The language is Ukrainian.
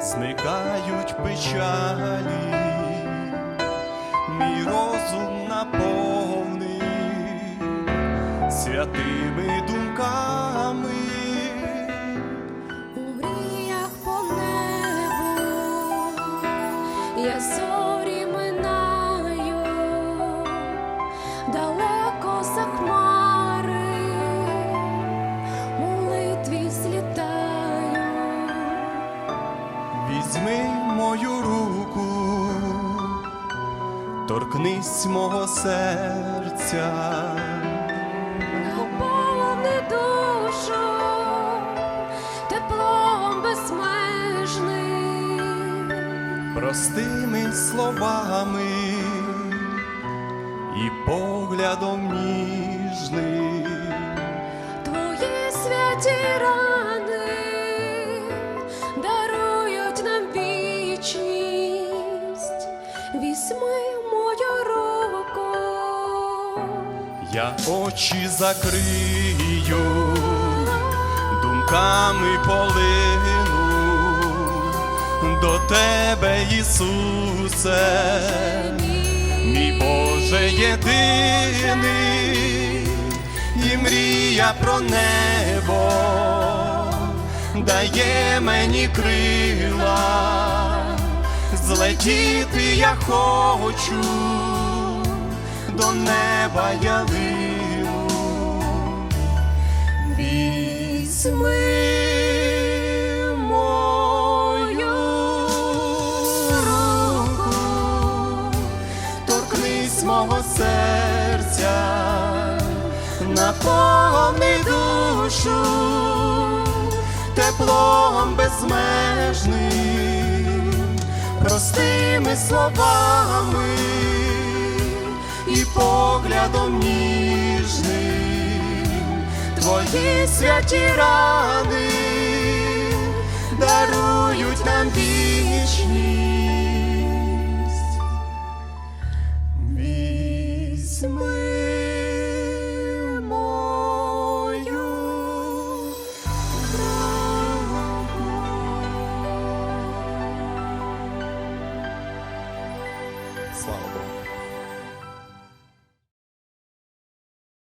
Зникають печалі, мій розум наповнив святими думками. Візьми мою руку, торкнись мого серця, Наповни душу теплом безмежним. простими словами і поглядом ніжним. Твої святі рани Візьми мою руку, Я очі закрию, думками полину. До тебе, Ісусе, мій Боже єдиний, і мрія про небо дає мені крила, злетіти я хочу до неба я лину. Візьми мою руку, торкнись мого серця, наповни душу теплом безмежним, простими словами і поглядом ніжним твої святі рани дарують infallible.